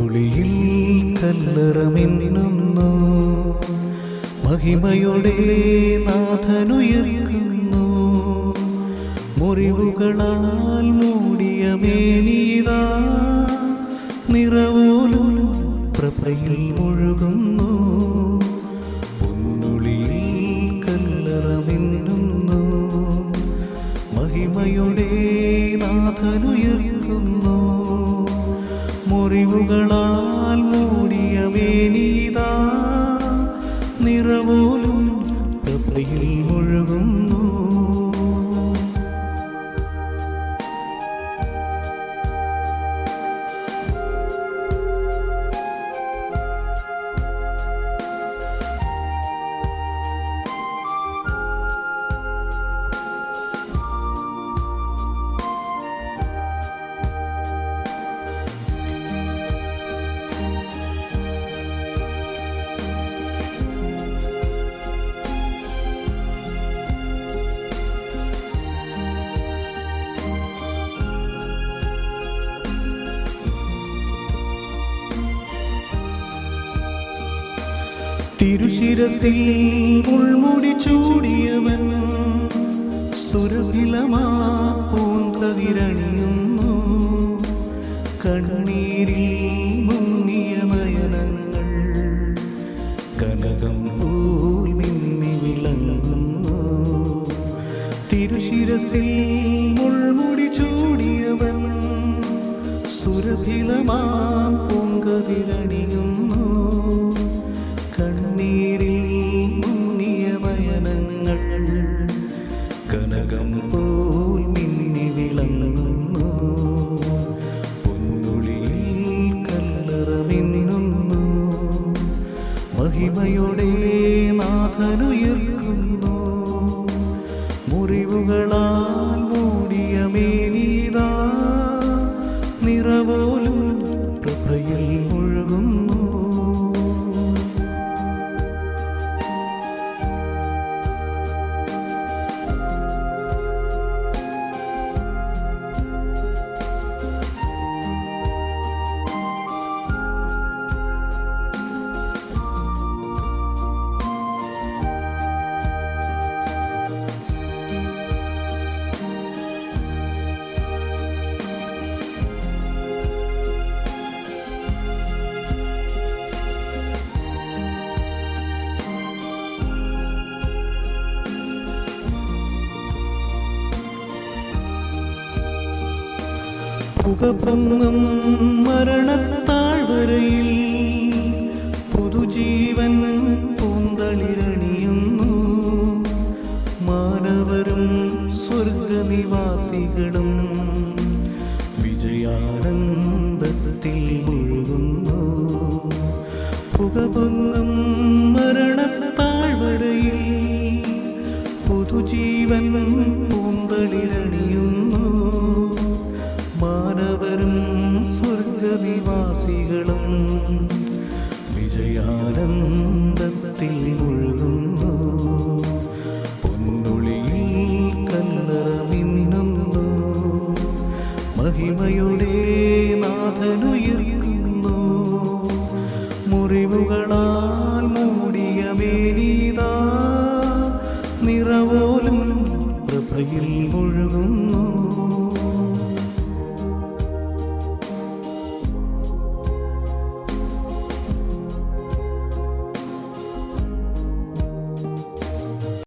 പൊന്നുളിയിൽ കല്ലറമിന്നുന്നു. മഹിമയുടെ നാഥനുയർക്കുന്നു. മുറിവുകളാൽ മൂടിയ മേനീതാ നിറവോലും പ്രഭയിൽ തിരുശിരസിൽ മുൾമുടി ചൂടിയവൻ സുരഭിലമാ പൂന്തതിരണിയുന്നു കണ്ണീരിൽ മുങ്ങിയ മയനങ്ങൾ കനകം പോൽ മിന്നി വിളങ്ങുന്നു. തിരുശിരസിൽ മുൾമുടി ചൂടിയവൻ സുരഭിലമാ പൂങ്കതിരണിയുന്നു. കണ്ണീരിൽ മുങ്ങിയ വയനങ്ങൾ. കനകം പോൽ മിന്നി വിളങ്ങുന്നു. പൊന്നുളിയിൽ കല്ലറമിന്നുന്നു മഹിമയുടെ നാഥനുയർക്കുന്നു പുകപ്പൊങ്ങും മരണത്താഴ്വരയിൽ പുതുജീവൻ പൂന്തളിരണിയുന്നു. മാനവരും സ്വർഗനിവാസികളും വിജയാനന്ദത്തിൽ മുഴുകുന്നു. പുകപൊങ്ങും മരണത്താഴ്വരയിൽ പുതുജീവൻ പൂന്തളിരണിയുന്നു. മാനവരും സ്വർഗനിവാസികളും വിജയാനന്ദത്തിൽ മുഴുകുന്നു. പൊന്നുളിയിൽ കല്ലറമിന്നുന്നു. മഹിമയുടെ നാഥനുയർക്കുന്നു. മുറിവുകളാൽ മൂടിയ മേനീതാ നിറവോലും പ്രഭയിൽ മുഴുകുന്നു